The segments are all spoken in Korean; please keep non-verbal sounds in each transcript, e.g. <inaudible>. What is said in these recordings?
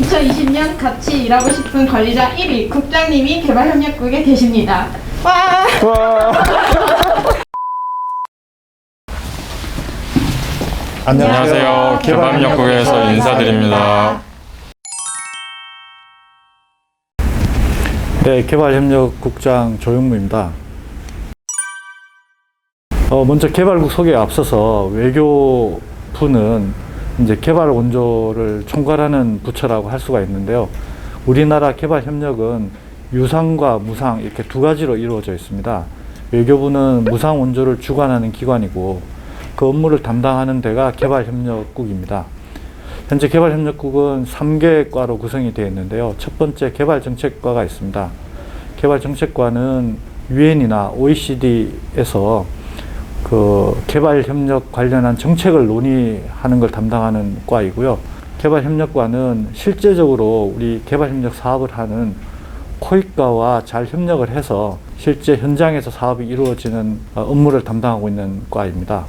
2020년 같이 일하고 싶은 관리자 1위 국장님이 개발협력국에 계십니다. 와! 안녕하세요. 개발협력국에서 인사드립니다. 네, 개발협력국장 조영무입니다. 어, 먼저 개발국 소개에 앞서서 외교부는 이제 개발 원조를 총괄하는 부처라고 할 수가 있는데요. 우리나라 개발 협력은 유상과 무상 이렇게 두 가지로 이루어져 있습니다. 외교부는 무상 원조를 주관하는 기관이고 그 업무를 담당하는 데가 개발협력국입니다. 현재 개발협력국은 3개 과로 구성이 되어 있는데요. 첫 번째 개발정책과가 있습니다. 개발정책과는 유엔이나 OECD에서 그 개발 협력 관련한 정책을 논의하는 걸 담당하는 과이고요. 개발 협력과는 실제적으로 우리 개발 협력 사업을 하는 코익과와 잘 협력을 해서 실제 현장에서 사업이 이루어지는 어, 업무를 담당하고 있는 과입니다.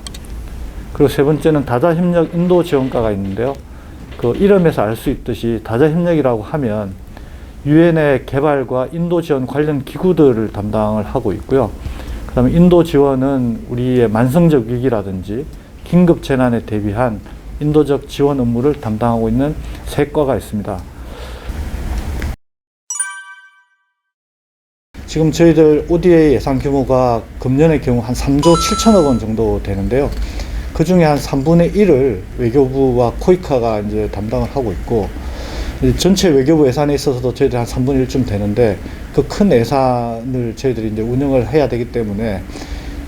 그리고 세 번째는 다자협력 인도 지원과가 있는데요. 그 이름에서 알 수 있듯이 다자협력이라고 하면 유엔의 개발과 인도 지원 관련 기구들을 담당을 하고 있고요. 그 다음에 인도 지원은 우리의 만성적 위기라든지 긴급 재난에 대비한 인도적 지원 업무를 담당하고 있는 세 과가 있습니다. 지금 저희들 ODA 예산 규모가 금년의 경우 한 3조 7천억 원 정도 되는데요. 그 중에 한 3분의 1을 외교부와 코이카가 이제 담당을 하고 있고, 이 전체 외교부 예산에 있어서도 저희들 한 3분의 1쯤 되는데, 그 큰 예산을 저희들이 이제 운영을 해야 되기 때문에,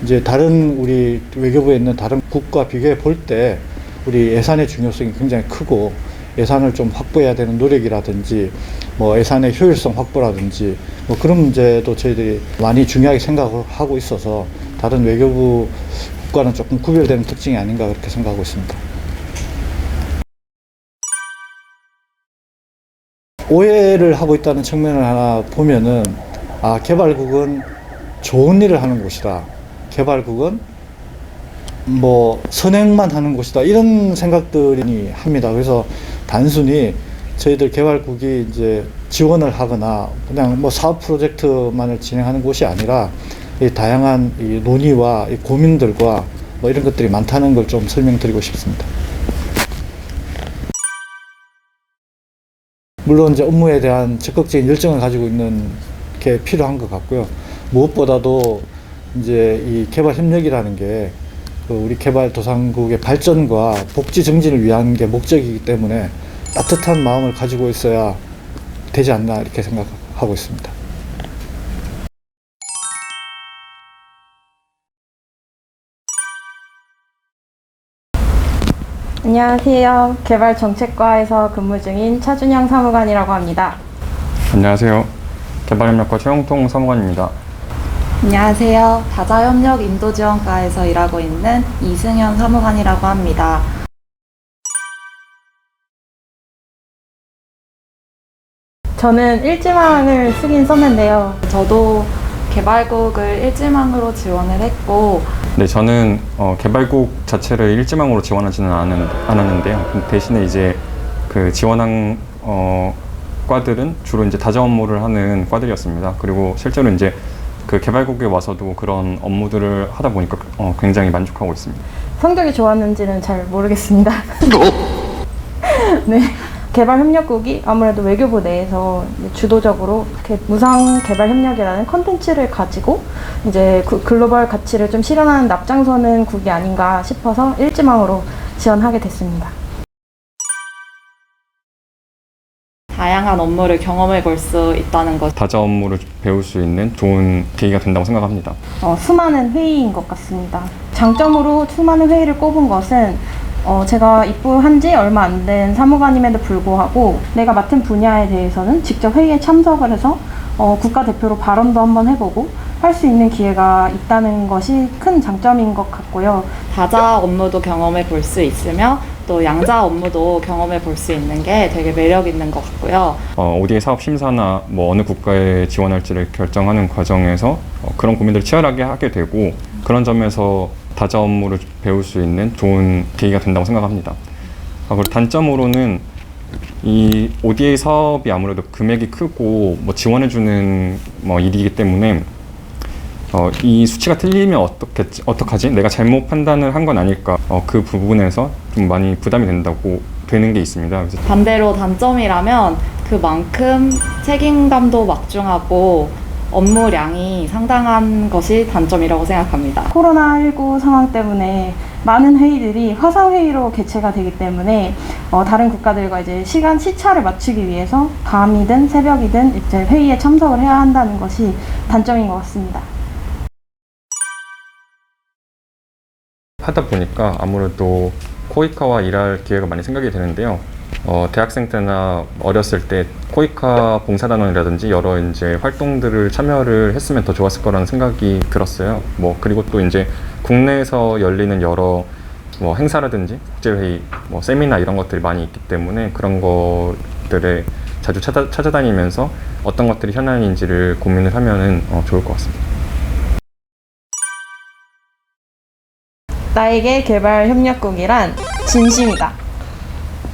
이제 다른 우리 외교부에 있는 다른 국과 비교해 볼 때, 우리 예산의 중요성이 굉장히 크고, 예산을 좀 확보해야 되는 노력이라든지, 뭐 예산의 효율성 확보라든지, 뭐 그런 문제도 저희들이 많이 중요하게 생각을 하고 있어서, 다른 외교부 국가는 조금 구별되는 특징이 아닌가 그렇게 생각하고 있습니다. 오해를 하고 있다는 측면을 하나 보면은 아 개발국은 좋은 일을 하는 곳이다. 개발국은 뭐 선행만 하는 곳이다. 이런 생각들이 합니다. 그래서 단순히 저희들 개발국이 이제 지원을 하거나 그냥 뭐 사업 프로젝트만을 진행하는 곳이 아니라 이 다양한 이 논의와 이 고민들과 뭐 이런 것들이 많다는 걸 좀 설명드리고 싶습니다. 물론 이제 업무에 대한 적극적인 열정을 가지고 있는 게 필요한 것 같고요. 무엇보다도 이제 이 개발 협력이라는 게 그 우리 개발 도상국의 발전과 복지 증진을 위한 게 목적이기 때문에 따뜻한 마음을 가지고 있어야 되지 않나 이렇게 생각하고 있습니다. 안녕하세요. 개발정책과에서 근무 중인 차준영 사무관이라고 합니다. 안녕하세요. 개발협력과 최영통 사무관입니다. 안녕하세요. 다자협력 인도지원과에서 일하고 있는 이승현 사무관이라고 합니다. 저는 일지망을 쓰긴 썼는데요. 저도 개발국을 일지망으로 지원을 했고 네, 저는 어, 개발국 자체를 일지망으로 지원하지는 않은, 않았는데요. 대신에 이제 그 지원한 어, 과들은 주로 이제 다자 업무를 하는 과들이었습니다. 그리고 실제로 이제 그 개발국에 와서도 그런 업무들을 하다 보니까 어, 굉장히 만족하고 있습니다. 성적이 좋았는지는 잘 모르겠습니다. <laughs> 네. 개발협력국이 아무래도 외교부 내에서 주도적으로 이렇게 무상 개발협력이라는 컨텐츠를 가지고 이제 그 글로벌 가치를 좀 실현하는 납장서는 국이 아닌가 싶어서 일지망으로 지원하게 됐습니다. 다양한 업무를 경험해 볼 수 있다는 것. 다자 업무를 배울 수 있는 좋은 계기가 된다고 생각합니다. 어, 수많은 회의인 것 같습니다. 장점으로 수많은 회의를 꼽은 것은 어, 제가 입부한 지 얼마 안 된 사무관임에도 불구하고 내가 맡은 분야에 대해서는 직접 회의에 참석을 해서 어, 국가대표로 발언도 한번 해보고 할 수 있는 기회가 있다는 것이 큰 장점인 것 같고요. 다자 업무도 경험해 볼 수 있으며 또 양자 업무도 경험해 볼 수 있는 게 되게 매력 있는 것 같고요. 어, ODA 사업 심사나 뭐 어느 국가에 지원할지를 결정하는 과정에서 어, 그런 고민들을 치열하게 하게 되고 그런 점에서 다자 업무를 배울 수 있는 좋은 계기가 된다고 생각합니다. 아, 그리고 단점으로는 이 ODA 사업이 아무래도 금액이 크고 뭐 지원해주는 뭐 일이기 때문에 어, 이 수치가 틀리면 어떻겠지, 어떡하지? 내가 잘못 판단을 한 건 아닐까? 어, 그 부분에서 좀 많이 부담이 된다고 되는 게 있습니다. 반대로 단점이라면 그만큼 책임감도 막중하고 업무량이 상당한 것이 단점이라고 생각합니다. 코로나19 상황 때문에 많은 회의들이 화상회의로 개최가 되기 때문에 어, 다른 국가들과 이제 시간 시차를 맞추기 위해서 밤이든 새벽이든 이제 회의에 참석을 해야 한다는 것이 단점인 것 같습니다. 하다 보니까 아무래도 코이카와 일할 기회가 많이 생기게 되는데요. 어, 대학생 때나 어렸을 때 코이카 봉사단원이라든지 여러 이제 활동들을 참여를 했으면 더 좋았을 거라는 생각이 들었어요. 뭐 그리고 또 이제 국내에서 열리는 여러 뭐 행사라든지 국제회의, 뭐 세미나 이런 것들이 많이 있기 때문에 그런 것들에 자주 찾아, 찾아다니면서 어떤 것들이 현안인지를 고민을 하면은 어, 좋을 것 같습니다. 나에게 개발 협력국이란 진심이다.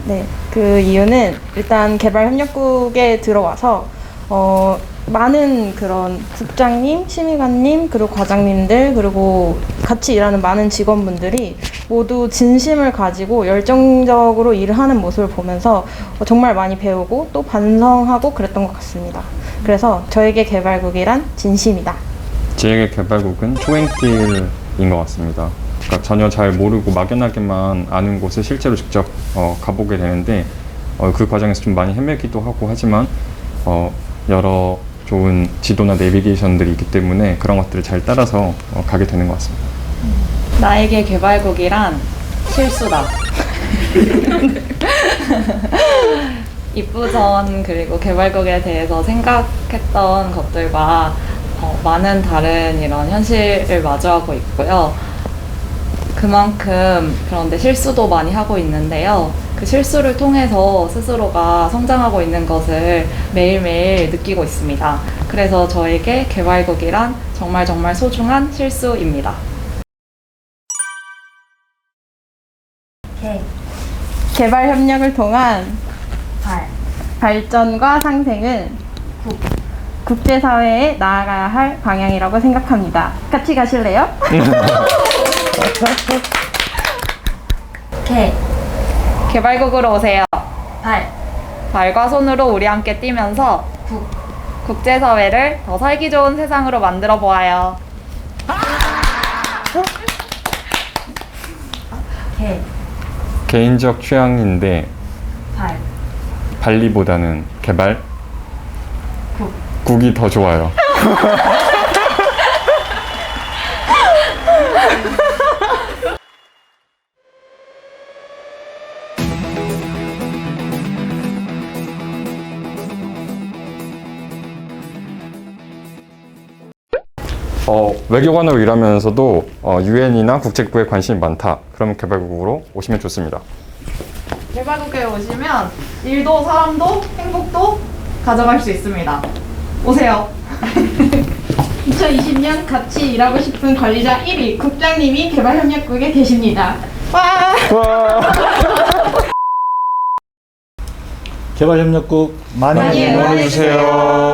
네, 그 이유는 일단 개발 협력국에 들어와서 어, 많은 그런 국장님, 심의관님, 그리고 과장님들, 그리고 같이 일하는 많은 직원분들이 모두 진심을 가지고 열정적으로 일을 하는 모습을 보면서 어, 정말 많이 배우고 또 반성하고 그랬던 것 같습니다. 그래서 저에게 개발국이란 진심이다. 지역의 개발국은 초행길인 것 같습니다. 그러니까 전혀 잘 모르고 막연하게만 아는 곳을 실제로 직접 어, 가보게 되는데 어, 그 과정에서 좀 많이 헤매기도 하고 하지만 어, 여러 좋은 지도나 내비게이션들이 있기 때문에 그런 것들을 잘 따라서 어, 가게 되는 것 같습니다. 나에게 개발국이란 실수다. <laughs> 입부 전 그리고 개발국에 대해서 생각했던 것들과 어, 많은 다른 이런 현실을 마주하고 있고요. 그만큼 그런데 실수도 많이 하고 있는데요. 그 실수를 통해서 스스로가 성장하고 있는 것을 매일매일 느끼고 있습니다. 그래서 저에게 개발국이란 정말 정말 소중한 실수입니다. 개발 협력을 통한 발전과 상생은 국제사회에 나아가야 할 방향이라고 생각합니다. 같이 가실래요? <laughs> 개. 개발국으로 오세요. 발. 발과 손으로 우리 함께 뛰면서 국. 국제사회를 더 살기 좋은 세상으로 만들어 보아요. 개. 개인적 취향인데 발. 발리보다는 개발 국. 국이 더 좋아요. <laughs> 어, 외교관으로 일하면서도 어, 유엔이나 국제국에 관심이 많다. 그러면 개발국으로 오시면 좋습니다. 개발국에 오시면 일도 사람도 행복도 가져갈 수 있습니다. 오세요. <laughs> 2020년 같이 일하고 싶은 관리자 1위 국장님이 개발협력국에 계십니다. 와! 개발협력국 많이 많이 응원해 응원해주세요.